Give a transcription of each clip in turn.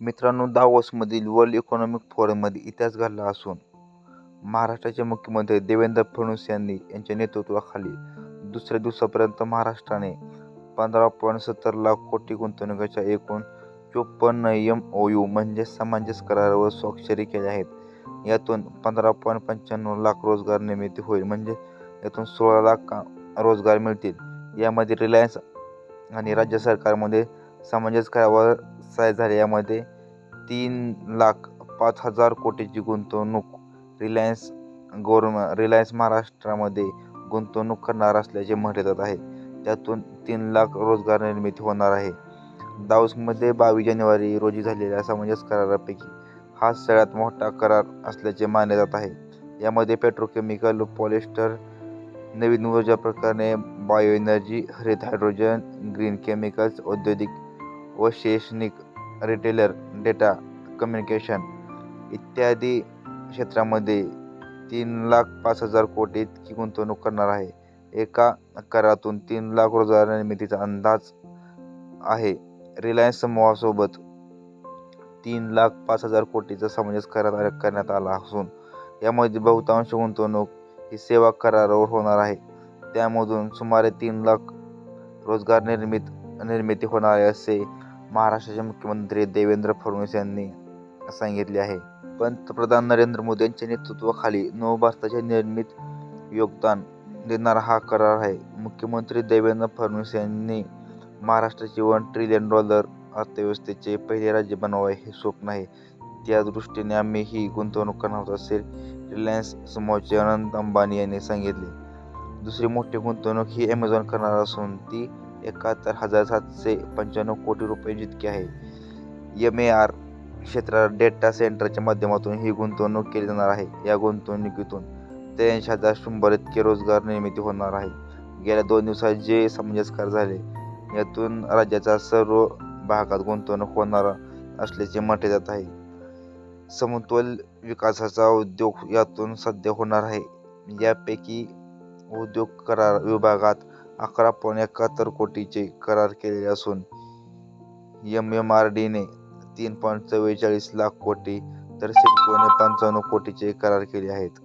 मित्रांनो दावोसमधील world economic फोरममध्ये इतिहास घडला असून महाराष्ट्राचे मुख्यमंत्री देवेंद्र फडणवीस यांनी यांच्या नेतृत्वाखाली दुसऱ्या दिवसापर्यंत महाराष्ट्राने पंधरा पॉईंट सत्तर लाख कोटी गुंतवणुकीच्या एकूण चोपन्न एम ओ यू म्हणजे सामंजस्य करारावर स्वाक्षरी केल्या आहेत. यातून पंधरा पॉईंट पंच्याण्णव लाख रोजगार निर्मिती होईल म्हणजे यातून सोळा लाख का रोजगार मिळतील. यामध्ये रिलायन्स आणि राज्य सरकारमध्ये सामंजस्य करारावर व्यवसाय झाल्या यामध्ये तीन लाख पाच हजार कोटीची गुंतवणूक रिलायन्स गोरम रिलायन्स महाराष्ट्रामध्ये गुंतवणूक करणार असल्याचे म्हटले जात आहे. त्यातून तीन लाख रोजगार निर्मिती होणार आहे. दाऊसमध्ये बावीस जानेवारी रोजी झालेल्या समंजस करारापैकी हा सगळ्यात मोठा करार असल्याचे मानले जात आहे. यामध्ये पेट्रोकेमिकल पॉलिस्टर नवीन ऊर्जा प्रकारे बायो एनर्जी हरित हायड्रोजन ग्रीन केमिकल्स औद्योगिक व शैक्षणिक रिटेलर डेटा कम्युनिकेशन इत्यादी क्षेत्रामध्ये तीन लाख पाच हजार कोटी इतकी गुंतवणूक करणार आहे. एका करातून तीन लाख रोजगार निर्मितीचा अंदाज आहे. रिलायन्स समूहासोबत तीन लाख पाच हजार कोटीचा समंजस करार करण्यात आला असून यामध्ये बहुतांश गुंतवणूक ही सेवा करारावर होणार आहे. त्यामधून सुमारे तीन लाख रोजगार निर्मित निर्मिती होणार आहे असे महाराष्ट्राचे मुख्यमंत्री देवेंद्र फडणवीस यांनी सांगितले आहे. पंतप्रधान नरेंद्र मोदी यांच्या नेतृत्वाखाली नवभारताचे निर्मित योगदान देणारा हा करार आहे. मुख्यमंत्री देवेंद्र फडणवीस यांनी महाराष्ट्राचे वन ट्रिलियन डॉलर अर्थव्यवस्थेचे पहिले राज्य बनवावे हे स्वप्न आहे. त्या दृष्टीने आम्ही ही गुंतवणूक करणार आहोत रिलायन्स समूहाचे अनंत अंबानी यांनी सांगितले. दुसरी मोठी गुंतवणूक ही ॲमेझॉन करणार असून ती एकाहत्तर हजार सातशे पंच्याण्णव कोटी रुपये जितके आहे. एम ए आर क्षेत्रात डेटा सेंटरच्या माध्यमातून ही गुंतवणूक केली जाणार आहे. या गुंतवणुकीतून त्र्याऐंशी हजार शंभर इतके रोजगार निर्मिती होणार आहे. गेल्या दोन दिवसात जे समंजस झाले यातून राज्याच्या सर्व भागात गुंतवणूक होणार असल्याचे म्हटले जात आहे. समतोल विकासाचा उद्योग यातून सध्या होणार आहे. यापैकी उद्योग करार विभागात अकरा पॉईंट एकाहत्तर कोटीचे करार केलेले असून एम एम आर डीने तीन पॉईंट चव्वेचाळीस लाख कोटी तर सिडकोने पंचावन्न कोटीचे करार केले आहेत.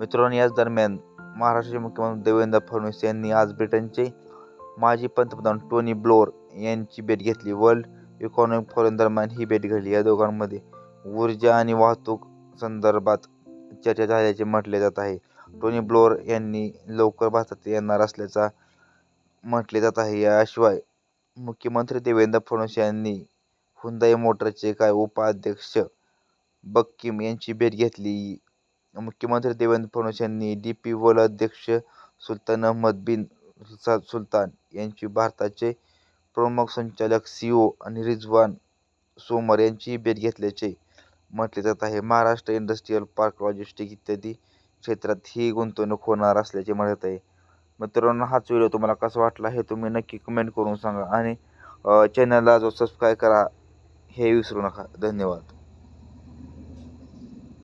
मित्रांनो याच दरम्यान महाराष्ट्राचे मुख्यमंत्री देवेंद्र फडणवीस यांनी आज ब्रिटनचे माजी पंतप्रधान टोनी ब्लोअर यांची भेट घेतली. वर्ल्ड इकॉनॉमिक फोरम दरम्यान ही भेट घडली. या दोघांमध्ये ऊर्जा आणि वाहतूक संदर्भात चर्चा झाल्याचे म्हटले जात आहे. टोनी ब्लोअर यांनी लवकर भारतात येणार असल्याचा म्हटले जात आहे. याशिवाय मुख्यमंत्री देवेंद्र फडणवीस यांनी हुंदाई मोटरचे काय उपाध्यक्ष बक्कीम यांची भेट घेतली. मुख्यमंत्री देवेंद्र फडणवीस यांनी डी पी वल अध्यक्ष सुलतान अहमद बिन सुलतान यांची भारताचे प्रमुख संचालक सी ओ आणि रिजवान सोमर यांची भेट घेतल्याचे म्हटले जात आहे. महाराष्ट्र इंडस्ट्रीयल पार्क लॉजिस्टिक इत्यादी क्षेत्रात ही गुंतवणूक होणार असल्याचे म्हणत आहे. मित्रांनो हाच व्हिडिओ तुम्हाला कसा वाटला हे तुम्ही नक्की कमेंट करून सांगा आणि चॅनलला जो सबस्क्राईब करा हे विसरू नका. धन्यवाद.